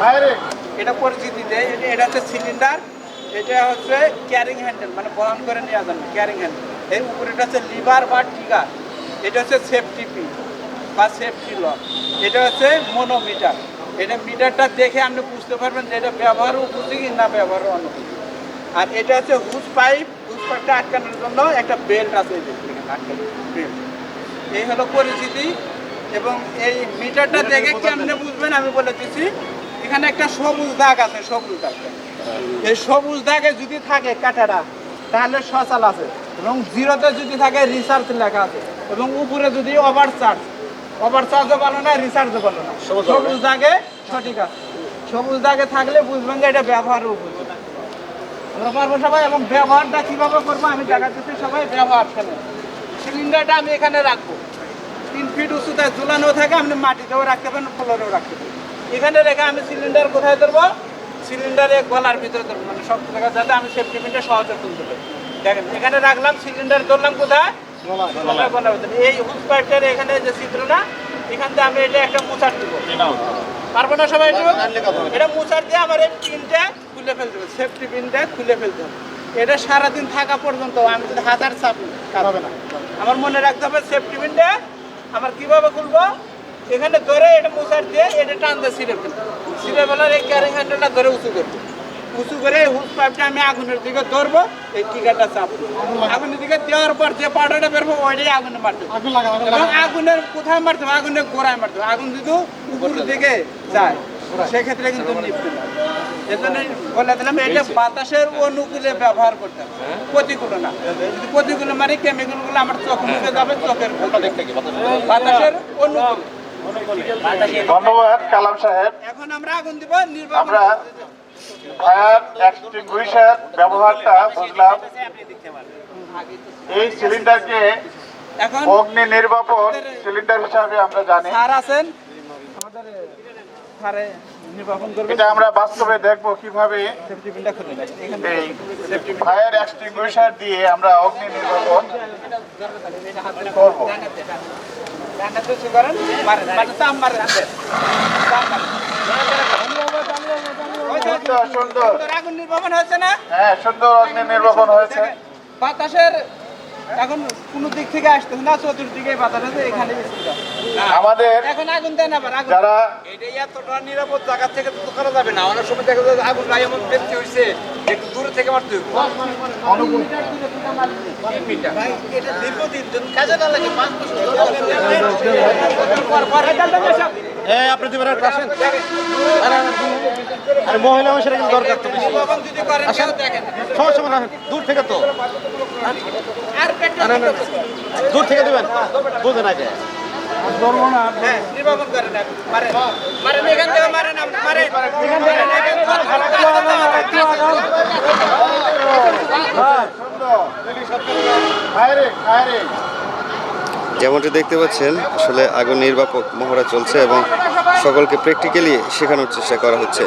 মানে এটা পরিচিতিতে এটা- এটা হচ্ছে সিলিন্ডার এটা হচ্ছে ক্যারিং হ্যান্ডেল মানে বহন করে নেওয়া যাবে ক্যারিং হ্যান্ডেল এর উপরে এটা হচ্ছে লিভার বা টিগার এটা হচ্ছে সেফটি পি বা সেফটি লক এটা হচ্ছে মনোমিটার এটা মিটারটা দেখে আপনি বুঝতে পারবেন যে এটা ব্যবহার উপযোগী না ব্যবহার অনুপযোগী আর এটা হচ্ছে হুস পাইপ হুস পাইপটা আটকানোর জন্য একটা বেল্ট আছে এই যে বেল্ট। এই হলো পরিচিতি এবং এই মিটারটা দেখে কেমনে বুঝবেন? আমি বলে দিচ্ছি এখানে একটা সবুজ দাগ আছে সবুজ দাগ এই সবুজ দাগে যদি থাকে কাটাটা তাহলে সচাল আছে এবং জিরোতে যদি থাকে রিসার্চ লেখা আছে এবং উপরে যদি ওভার চার্জ ওভার চার্জও ভালো না রিসার্চও ভালো না। সবুজ দাগে সঠিক আছে। সবুজ দাগে থাকলে বুঝবেন যে এটা ব্যবহারের উপযোগী। আমরা পারব সবাই এবং ব্যবহারটা কীভাবে করব আমি দেখাচ্ছি সবাই ব্যবহার ফেলে সিলিন্ডারটা আমি এখানে রাখব। তিন ফিট উঁচুতে ঝুলানো থাকে আপনি মাটিতেও রাখতে পারেন ফ্লোরেও রাখতে পারেন। এখানে রেখে আমি সিলিন্ডার কোথায় ধরবো? সিলিন্ডারে গলার ভিতরে ধরবো মানে সব জায়গা যাতে আমি সেফটি পিনটা সহজে তুলতে পারি। দেখেন এখানে রাখলাম সিলিন্ডার ধরলাম কোথায়? গলার গলার ভিতরে। এই হুস পাইপটার এখানে যে চিত্রটা এখান থেকে আমি এটা একটা মোচার দিব। পারব না সবাই একটু এটা মোচার দিয়ে আমার এই পিনটা খুলে ফেলতে হবে সেফটি পিনটা খুলে ফেলতে হবে। এটা সারাদিন থাকা পর্যন্ত আমি যদি হাজার চাপ কাজ হবে না। আমার মনে রাখতে হবে সেফটি পিনটা আমার কীভাবে খুলবো? এখানে ধরে এটা মোচার দিয়ে এটা টানতে ছিঁড়ে ফেলতে ছিঁড়ে ফেলার এই ক্যারিং হ্যান্ডেলটা ধরে উঁচু করব। উঁচু করে হুস পাইপটা আমি আগুনের দিকে ধরবো এই টিকাটা চাপবো আগুনের দিকে দেওয়ার পর যে পাউডারটা বেরবো ওইটাই আগুনে মারতে হবে। এবং আগুনের কোথায় মারতে হবে? আগুনের গোড়ায় মারতে হবে। আগুন যদি উপরের দিকে যায় সেক্ষেত্রে কিন্তু নিপতে এজন্য বলে দিলাম এটা বাতাসের অনুকূলে ব্যবহার করতে হবে। প্রতিকূলে না। যদি প্রতিকূলে মারি কেমিক্যালগুলো আমার চোখ মুখে যাবে চোখের বাতাসের অনুকূলে। ধন্যবাদ কালাম সাহেব। এখন আমরা আগুন দিব নির্বাচন আমরা ফায়ার এক্সটিংগুইশার ব্যবহারটা বুঝলাম এই সিলিন্ডারকে অগ্নি নির্বাপন সিলিন্ডার হিসাবে আমরা জানি স্যার আছেন এটা আমরা বাস্তবে দেখব কীভাবে এই ফায়ার এক্সটিংগুইশার দিয়ে আমরা অগ্নি নির্বাপন করব করেন মারেন মানে চাপ মারেন হাতে। চাপ মারেন। ওই যে সুন্দর সুন্দর সুন্দর আগুন নির্বাপন হয়েছে না হ্যাঁ সুন্দর অগ্নি নির্বাপন হয়েছে বাতাসের এখন কোন দিক থেকে আসতেছে না চতুর্দিকে বাতাস আছে এখানে আমাদের এখন আগুন দেন আবার আগুন যারা এটা এতটা নিরাপদ জায়গা থেকে তো করা যাবে না অনেক সময় দেখা যায় আগুন নাই এমন ব্যক্তি হয়েছে একটু দূরে থেকে মারতে হবে অনুকূল এটা দীর্ঘদিন কাজে না লাগে পাঁচ বছর এই আপনি দুবার আসেন আর মহিলা মানুষের কিন্তু দরকার তো বেশি দেখেন সমস্যা মনে দূর থেকে তো দূর থেকে দেবেন বুঝে না যে হ্যাঁ নির্বাপন যেমনটি দেখতে পাচ্ছেন, আসলে আগুন নির্বাপক মহড়া চলছে এবং সকলকে প্র্যাকটিক্যালি শেখানোর চেষ্টা করা হচ্ছে।